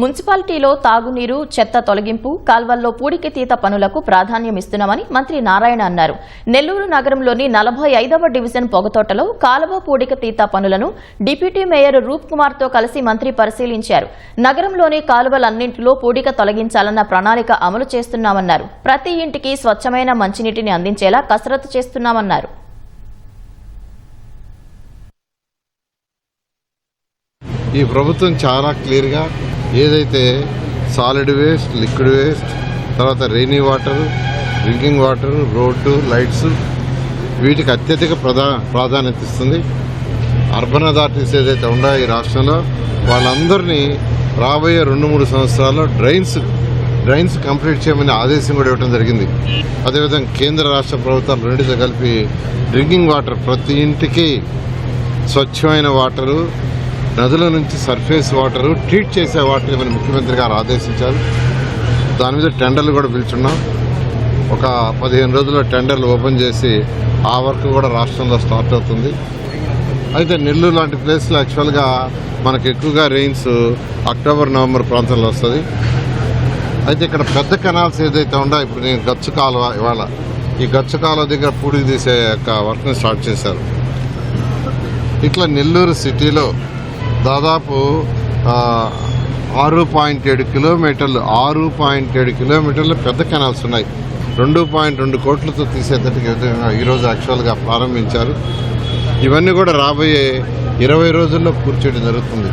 మున్సిపాలిటీలో తాగునీరు చెత్త తొలగింపు కాల్వల్లో పూడికితీత పనులకు ప్రాధాన్యమిస్తున్నామని మంత్రి నారాయణ అన్నారు. నెల్లూరు నగరంలోని నలభై ఐదవ డివిజన్ పొగతోటలో కాలువ పూడికతీత పనులను డిప్యూటీ మేయర్ రూప్ కుమార్తో కలిసి మంత్రి పరిశీలించారు. నగరంలోని కాలువలన్నింటిలో పూడిక తొలగించాలన్న ప్రణాళిక అమలు చేస్తున్నామన్నారు. ప్రతి ఇంటికి స్వచ్ఛమైన మంచినీటిని అందించేలా కసరత్తు చేస్తున్నామన్నారు. ఈ ప్రభుత్వం చాలా క్లియర్గా ఏదైతే సాలిడ్ వేస్ట్ లిక్విడ్ వేస్ట్ తర్వాత rainy water drinking water road lights వీటికి అత్యధిక ప్రధా ప్రాధాన్యత ఇస్తుంది. అర్బన్ అథారిటీస్ ఏదైతే ఉన్నాయో ఈ రాష్ట్రంలో వాళ్ళందరినీ రాబోయే రెండు మూడు సంవత్సరాల్లో డ్రైన్స్ డ్రైన్స్ కంప్లీట్ చేయమని ఆదేశం కూడా ఇవ్వడం జరిగింది. అదేవిధంగా కేంద్ర రాష్ట్ర ప్రభుత్వాలు రెండింటితో కలిపి డ్రింకింగ్ వాటర్ ప్రతి ఇంటికి స్వచ్ఛమైన వాటరు నదుల నుంచి సర్ఫేస్ వాటరు ట్రీట్ చేసే వాటిని మన ముఖ్యమంత్రి గారు ఆదేశించారు. దాని మీద టెండర్లు కూడా పిలుచున్నాం. ఒక పదిహేను రోజుల్లో టెండర్లు ఓపెన్ చేసి ఆ వర్క్ కూడా రాష్ట్రంలో స్టార్ట్ అవుతుంది. అయితే నెల్లూరు లాంటి ప్లేస్లో యాక్చువల్గా మనకు ఎక్కువగా రెయిన్స్ అక్టోబర్ నవంబర్ ప్రాంతంలో వస్తుంది. అయితే ఇక్కడ పెద్ద కెనాల్స్ ఏదైతే ఉందో ఇప్పుడు నేను గచ్చు కాలువ ఇవాళ ఈ గచ్చు కాలువ దగ్గర పూడికి తీసే యొక్క వర్క్ని స్టార్ట్ చేశారు. ఇట్లా నెల్లూరు సిటీలో దాదాపు ఆరు పాయింట్ ఏడు కిలోమీటర్లు ఆరు పాయింట్ ఏడు కిలోమీటర్లు పెద్ద కెనాల్స్ ఉన్నాయి. రెండు పాయింట్ రెండు కోట్లతో తీసేటట్టుగా విధంగా ఈరోజు యాక్చువల్గా ప్రారంభించారు. ఇవన్నీ కూడా రాబోయే ఇరవై రోజుల్లో పూర్చేయడం జరుగుతుంది.